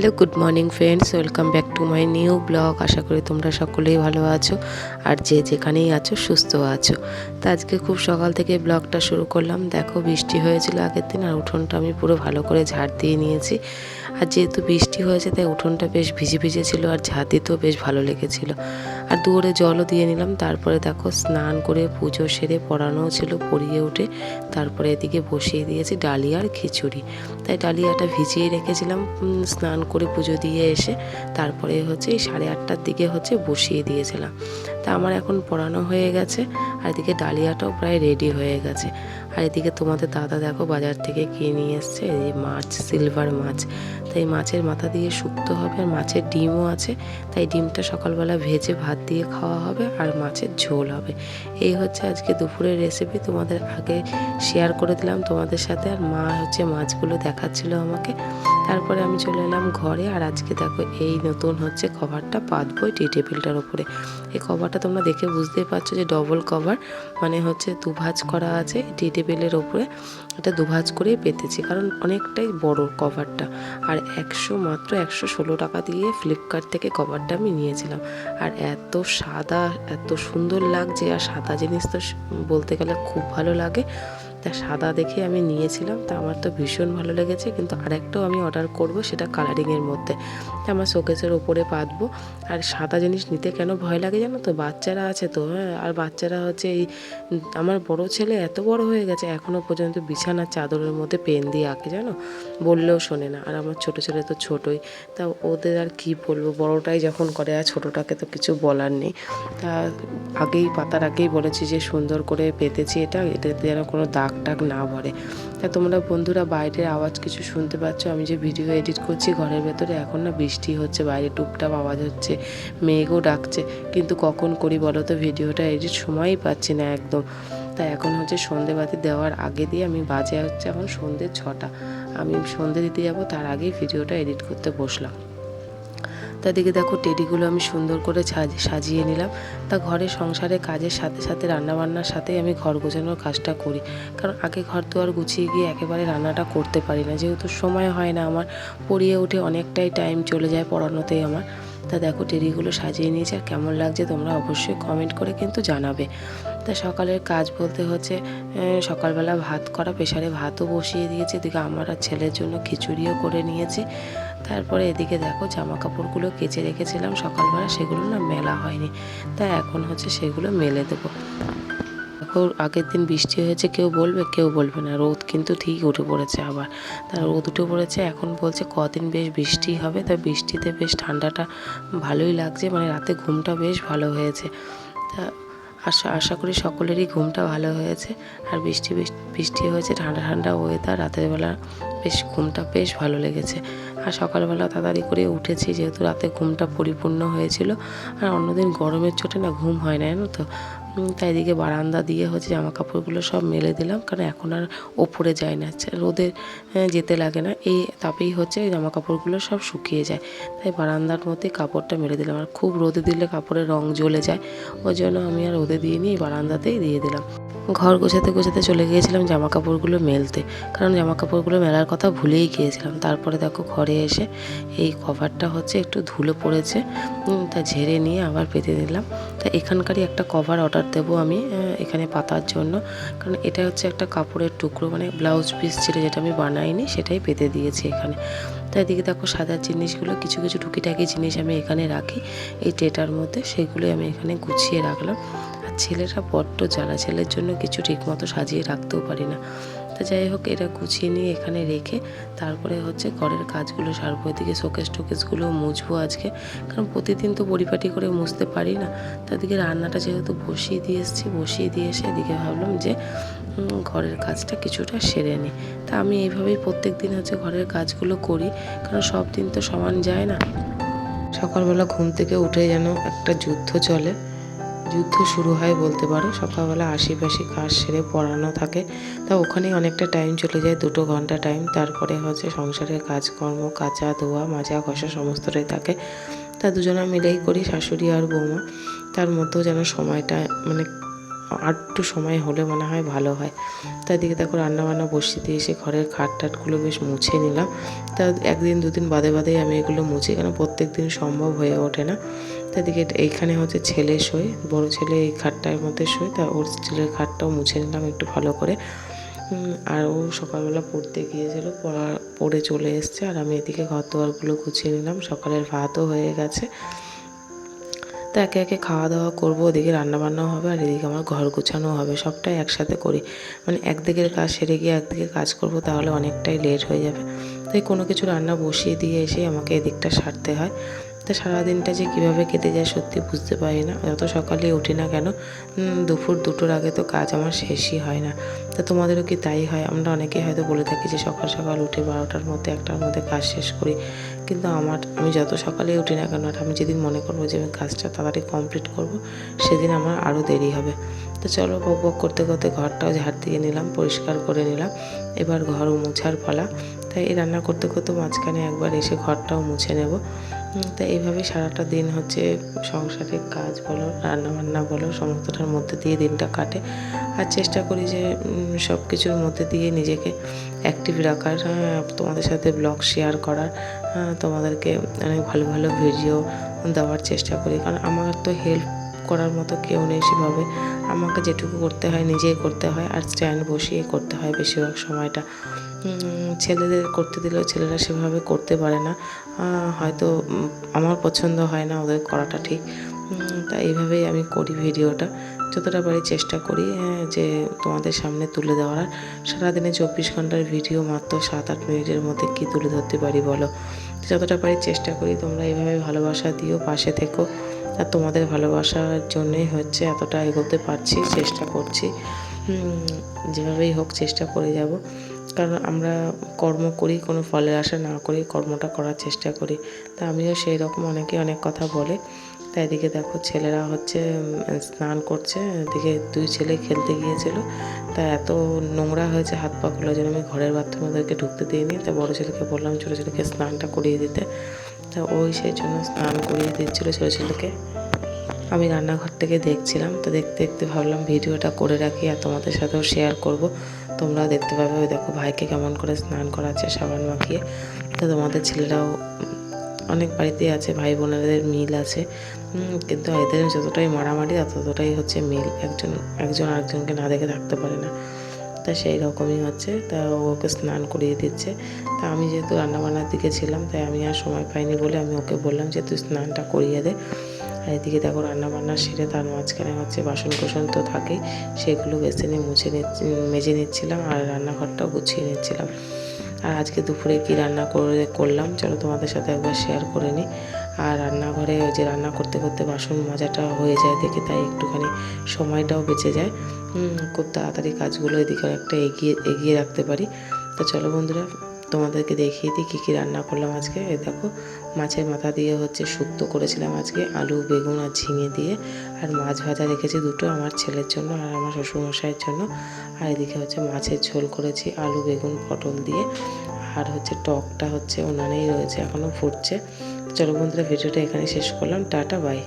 Hello, good morning friends, welcome back to my new blog. আশা করি তোমরা সকলেই ভালো আছো আর যে যেখানেই আছো, সুস্থ আছো। তো আজকে খুব সকাল থেকে ব্লগটা শুরু করলাম। দেখো, বৃষ্টি হয়েছিল আগের দিন আর উঠোনটা আমি পুরো ভালো করে ঝাড় দিয়ে নিয়েছি। আর যেহেতু বৃষ্টি হয়েছে, তাই উঠোনটা বেশ ভিজে ভিজে ছিল আর ঝাড় দিতেও বেশ ভালো লেগেছিল। আর দুয়ারে জলও দিয়ে নিলাম। তারপরে দেখো স্নান করে পুজো সেরে পড়ানোও ছিল, পড়িয়ে উঠে তারপরে এদিকে বসিয়ে দিয়েছি ডালিয়ার খিচুড়ি। তাই ডালিয়াটা ভিজিয়ে রেখেছিলাম স্নান করে পুজো দিয়ে এসে তারপরে হচ্ছে সাড়ে আটটার দিকে হচ্ছে বসিয়ে দিয়েছিলাম। তা আমার এখন পড়ানো হয়ে গেছে আর এদিকে ডালিয়াটাও প্রায় রেডি হয়ে গেছে। আর এদিকে তোমাদের দাদা দেখো বাজার থেকে কিনে নিয়ে এসছে, এই মাছ সিলভার মাছ। তাই মাছের মাথা দিয়ে শুক্তো হবে আর মাছের ডিমও আছে, তাই ডিমটা সকালবেলা ভেজে ভাত দিয়ে খাওয়া হবে আর মাছের ঝোল হবে। এই হচ্ছে আজকে দুপুরের রেসিপি তোমাদের আগে শেয়ার করে দিলাম তোমাদের সাথে। আর মা হচ্ছে মাছগুলো দেখাচ্ছিল আমাকে। তারপরে আমি চলে এলাম ঘরে আর আজকে দেখো এই নতুন হচ্ছে কভারটা পাতবো টি টেবিলটার উপরে। এই কভারটা তোমরা দেখে বুঝতেই পারছ যে ডবল কভার মানে হচ্ছে দুভাজ করা আছে টি টেবিলের ওপরে এটা দুভাজ করেই পেতেছি কারণ অনেকটাই বড় কভারটা আর একশো মাত্র একশো ষোলো টাকা দিয়ে ফ্লিপকার্ট থেকে কভারটা আমি নিয়েছিলাম। আর এত সাদা, এত সুন্দর লাগছে আর সাদা জিনিস তো বলতে গেলে খুব ভালো লাগে। তা সাদা দেখে আমি নিয়েছিলাম, তা আমার তো ভীষণ ভালো লেগেছে, কিন্তু আরেকটাও আমি অর্ডার করব সেটা কালারিংয়ের মধ্যে। আমার শোকেসের ওপরে পাতবো। আর সাদা জিনিস নিতে কেন ভয় লাগে জানো তো? বাচ্চারা আছে তো হ্যাঁ? আর বাচ্চারা হচ্ছে এই, আমার বড় ছেলে এত বড় হয়ে গেছে এখনও পর্যন্ত বিছানার চাদরের মধ্যে পেন দিয়ে আঁকে জানো? বললেও শোনে না। আর আমার ছোট ছেলে তো ছোটই, তা ওদের আর কি বলব? বড়টাই যখন করে, আর ছোটোটাকে তো কিছু বলার নেই। তা আগেই, পাতার আগেই বলেছি যে সুন্দর করে পেতেছি এটা, এটাতে যেন কোনো দাগ টাগ না ভরে তা তোমরা বন্ধুরা বাইরের আওয়াজ কিছু শুনতে পাচ্ছ? আমি যে ভিডিও এডিট করছি, ঘরের ভেতরে এখন না বৃষ্টি হচ্ছে, বাইরে টুপটাপ আওয়াজ হচ্ছে, মেঘও ডাকছে। কিন্তু কখন করি বলো তো? ভিডিওটা এডিট সময়ই পাচ্ছি না একদম। তা এখন হচ্ছে সন্ধে বাতি দেওয়ার আগে দিয়ে আমি বাজে হচ্ছে এখন সন্ধে ছটা। আমি সন্ধে দিতে যাব, তার আগেই ভিডিওটা এডিট করতে বসলাম। তা দিকে দেখো টেডিগুলো আমি সুন্দর করে সাজ- সাজিয়ে নিলাম। তা ঘরে সংসারে কাজের সাথে সাথে রান্নাবান্নার সাথেই আমি ঘর গোছানোর কাজটা করি। কারণ আগে ঘর তো আর গুছিয়ে গিয়ে একেবারে রান্নাটা করতে পারি না। যেহেতু সময় হয় না আমার, পড়িয়ে উঠে অনেকটাই টাইম চলে যায় পড়ানোতেই আমার। তা দেখো টেডিগুলো সাজিয়ে নিয়েছে আর কেমন লাগছে তোমরা অবশ্যই কমেন্ট করে কিন্তু জানাবে। তা সকালের কাজ বলতে হচ্ছে সকালবেলা ভাত করা প্রেশারে ভাতও বসিয়ে দিয়েছি। এদিকে আমার আর ছেলের জন্য খিচুড়িও করে নিয়েছি। তারপরে এদিকে দেখো জামা কাপড়গুলো কেচে রেখেছিলাম। সকালবেলা সেগুলো না মেলা হয়নি। তাই এখন হচ্ছে সেগুলো মেলে দেবো। দেখো, আগের দিন বৃষ্টি হয়েছে, কেউ বলবে কেউ বলবে না। রোদ কিন্তু ঠিক উঠে পড়েছে আবার। তা রোদ উঠে পড়েছে, এখন বলছে কদিন বেশ বৃষ্টি হবে। তা বৃষ্টিতে বেশ ঠান্ডাটা ভালোই লাগছে মানে রাতে ঘুমটা বেশ ভালো হয়েছে। তা আশা আশা করি সকলেরই ঘুমটা ভালো হয়েছে। আর বৃষ্টি, বৃষ্টি- বৃষ্টি হয়েছে, ঠান্ডা ঠান্ডা ওয়েদার রাতের বেলা বেশ ঘুমটা বেশ ভালো লেগেছে। আর সকালবেলা তাড়াতাড়ি করে উঠেছি, যেহেতু রাতে ঘুমটা পরিপূর্ণ হয়েছিল। আর অন্যদিন গরমের চোটে না ঘুম হয় না, জানো তো? তাই এদিকে বারান্দা দিয়ে হচ্ছে জামা কাপড়গুলো সব মেলে দিলাম, কারণ এখন আর ওপরে যায় না ছে- রোদে যেতে লাগে না। এই তাপেই হচ্ছে জামা কাপড়গুলো সব শুকিয়ে যায়। তাই বারান্দার মধ্যে কাপড়টা মেলে দিলাম। আর খুব রোদে দিলে কাপড়ের রং জ্বলে যায়। ওই জন্য আমি আর রোদে দিয়ে নিয়ে বারান্দাতেই দিয়ে দিলাম। ঘর গোছাতে গোছাতে চলে গিয়েছিলাম জামা কাপড়গুলো মেলতে। কারণ জামা কাপড়গুলো মেলার কথা ভুলেই গিয়েছিলাম। তারপরে দেখো ঘরে এসে এই কভারটা হচ্ছে একটু ধুলো পড়েছে তা ঝেড়ে নিয়ে আবার পেতে দিলাম তা এখানকারই একটা কভার অর্ডার দেবো আমি এখানে পাতার জন্য। কারণ এটা হচ্ছে একটা কাপড়ের টুকরো মানে ব্লাউজ পিস ছিল যেটা আমি বানাইনি, সেটাই পেতে দিয়েছি এখানে। তাই এদিকে দেখো সাজার জিনিসগুলো, কিছু কিছু টুকিটাকি জিনিস আমি এখানে রাখি। এই টেটার মধ্যে সেগুলোই আমি এখানে গুছিয়ে রাখলাম। ছেলেরা বড্ড জ্বালা, ছেলের জন্য কিছু ঠিকমতো সাজিয়ে রাখতেও পারি না। তা যাই হোক এটা গুছিয়ে নিয়ে এখানে রেখে তারপরে হচ্ছে ঘরের কাজগুলো সারবো। এদিকে শোকেস টোকেসগুলো মুছবো আজকে, কারণ প্রতিদিন তো পরিপাটি করে মুছতে পারি না। তাদেরকে রান্নাটা যেহেতু বসিয়ে দিয়ে এসেছি, বসিয়ে দিয়ে এসে এদিকে ভাবলাম যে ঘরের কাজটা কিছুটা সেরে নিই। তা আমি এইভাবেই প্রত্যেক দিন হচ্ছে ঘরের কাজগুলো করি, কারণ সব দিন তো সমান যায় না। সকালবেলা ঘুম থেকে উঠে যেন একটা যুদ্ধ চলে। যুদ্ধ শুরু হয় বলতে পারো। সকালবেলা আশিপাশি কাজ সেরে পড়ানো থাকে। তা ওখানেই অনেকটা টাইম চলে যায়, দুটো ঘণ্টা টাইম তারপরে হচ্ছে সংসারের কাজকর্ম, কাচা, ধোয়া, মাজা, ঘষা সমস্তটাই থাকে। তা দুজনে মিলেই করি, শাশুড়ি আর বৌমা। তার মধ্যেও যেন সময়টা মানে আটটু সময় হলে মনে হয় ভালো হয়। তাই দিকে দেখো রান্নাবান্না বসিয়ে দিয়ে এসে ঘরের খাট টাটগুলো বেশ মুছে নিলাম। তা একদিন দুদিন বাদে বাদেই আমি এগুলো মুছি, কেন প্রত্যেক দিন সম্ভব হয়ে ওঠে না। তাদিকে এইখানে হচ্ছে ছেলে শোয়, বড় ছেলে এই খাটটার মধ্যে শোয়, তা ওর ছেলের খাটটাও মুছে নিলাম একটু ভালো করে। আর ও সকালবেলা পড়তে গিয়েছিল, পড়া, পড়ে চলে এসছে, আর আমি এদিকে ঘর দুয়ারগুলো গুছিয়ে নিলাম, সকালের ভাতও হয়ে গেছে। তো একে একে খাওয়া দাওয়া করব, ওদিকে রান্নাবান্নাও হবে, আর এদিকে আমার ঘর গোছানো হবে, সবটাই একসাথে করি। মানে একদিকের কাজ সেরে গিয়ে একদিকে কাজ করব, তাহলে অনেকটাই লেট হয়ে যাবে। তাই কোনো কিছু রান্না বসিয়ে দিয়ে এসে আমাকে এদিকটা সারতে হয়। তা সারাদিনটা যে কীভাবে কেটে যায় সত্যি বুঝতে পারি না। যত সকালে উঠি না কেন দুপুর দুটোর আগে তো কাজ আমার শেষই হয় না। তা তোমাদেরও কি তাই হয়? আমরা অনেকেই হয়তো বলে থাকি যে সকাল সকাল উঠে বারোটার মধ্যে, একটার মধ্যে কাজ শেষ করি। কিন্তু আমার আমি যত সকালে উঠি না কেন আমি যেদিন মনে করব যে আমি কাজটা তাড়াতাড়ি কমপ্লিট করব সেদিন আমার আরও দেরি হবে। তো চলো বক বক করতে করতে ঘরটাও ঝাড় দিয়ে নিলাম পরিষ্কার করে নিলাম। এবার ঘর মুছার পালা। তাই এই রান্না করতে করতে মাঝখানে একবার এসে ঘরটাও মুছে নেব। উম, তা এইভাবে সারাটা দিন হচ্ছে সংসারের কাজ বলো রান্না বান্না বলো সমস্তটার মধ্যে দিয়ে দিনটা কাটে। আর চেষ্টা করি যে সব কিছুর মধ্যে দিয়ে নিজেকে অ্যাক্টিভ রাখার তোমাদের সাথে ব্লগ শেয়ার করার। তোমাদেরকে অনেক ভালো ভালো ভিডিও দেওয়ার চেষ্টা করি। কারণ আমার তো হেল্প করার মতো কেউ নেই সেভাবে। আমাকে যেটুকু করতে হয় নিজেই করতে হয় আর স্ট্যান্ড বসিয়ে করতে হয় বেশিরভাগ সময়টা। ছেলেদের করতে দিলেও ছেলেরা সেভাবে করতে পারে না। হয়তো আমার পছন্দ হয় না ওদের করাটা ঠিক। তাই এইভাবেই আমি করি ভিডিওটা যতটা পারি চেষ্টা করি হ্যাঁ, যে তোমাদের সামনে তুলে দেওয়ার। সারাদিনে চব্বিশ ঘণ্টার ভিডিও মাত্র সাত আট মিনিটের মধ্যে কী তুলে ধরতে পারি বলো? যতটা পারি চেষ্টা করি তোমরা এইভাবে ভালোবাসা দিও পাশে থেকো। আর তোমাদের ভালোবাসার জন্যই হচ্ছে এতটা এগোতে পারছি চেষ্টা করছি। যেভাবেই হোক চেষ্টা করে যাব। কারণ আমরা কর্ম করি কোনো ফলের আশা না করি কর্মটা করার চেষ্টা করি। তা আমিও সেই রকম অনেকে অনেক কথা বলে। তাই এদিকে দেখো ছেলেরা হচ্ছে স্নান করছে। এদিকে দুই ছেলে খেলতে গিয়েছিল। তা এত নোংরা হয়েছে হাত পা পাগুলো যেন আমি ঘরের বাথরুমে ওদেরকে ঢুকতে দিইনি। তা বড়ো ছেলেকে বললাম, ছোটো ছেলেকে স্নানটা করিয়ে দিতে। তা ওই সেই জন্য স্নান করিয়ে দিচ্ছিল ছোটো ছেলেকে। আমি রান্নাঘর থেকে দেখছিলাম। তো দেখতে দেখতে ভাবলাম, ভিডিওটা করে রাখি আর তোমাদের সাথেও শেয়ার করব। তোমরা দেখতে পাবে। ওই দেখো ভাইকে কেমন করে স্নান করাচ্ছে সাবান মাখিয়ে। তো তোমাদের ছেলেরাও অনেক বাড়িতেই আছে, ভাই বোনেদের মিল আছে। কিন্তু এদের যতটাই মারামারি ততটাই হচ্ছে মিল। একজন একজন আরেকজনকে না দেখে থাকতে পারে না। তা সেই রকমই হচ্ছে। তা ওকে স্নান করিয়ে দিচ্ছে। তা আমি যেহেতু রান্নাবান্নার দিকে ছিলাম, তাই আমি আর সময় পাইনি বলে আমি ওকে বললাম যে, তুই স্নানটা করিয়ে দে। আর এদিকে দেখো রান্না বান্না সেরে তার মাঝখানে হচ্ছে বাসন কোসন তো থাকে সেগুলো বেসিনে মুছে নিচ্ছি মেজে নিচ্ছিলাম আর রান্নাঘরটাও গুছিয়ে নিচ্ছিলাম। আর আজকে দুপুরে কি রান্না করে, করলাম, চলো তোমাদের সাথে একবার শেয়ার করে নিই। আর রান্নাঘরে ওই যে রান্না করতে করতে বাসন মাজাটা হয়ে যায় দেখে, তাই একটুখানি সময়টাও বেঁচে যায়। খুব তাড়াতাড়ি কাজগুলো এদিকে একটা এগিয়ে এগিয়ে রাখতে পারি। তো চলো বন্ধুরা, তোমাদেরকে দেখিয়ে দিই কী কী রান্না করলাম আজকে। এই দেখো, মাছের মাথা দিয়ে হচ্ছে শুক্তো করেছিলাম আজকে, আলু, বেগুন আর ঝিঙে দিয়ে। আর মাছ ভাজা রেখেছি দুটো আমার ছেলের জন্য আর আমার শ্বশুরমশাইয়ের জন্য। আর এদিকে হচ্ছে মাছের ঝোল করেছি আলু, বেগুন, পটল দিয়ে। আর হচ্ছে টকটা হচ্ছে ওনানেই রয়েছে, এখনও ফুটছে। চলো বন্ধুরা ভিডিওটা এখানে শেষ করলাম। Tata bye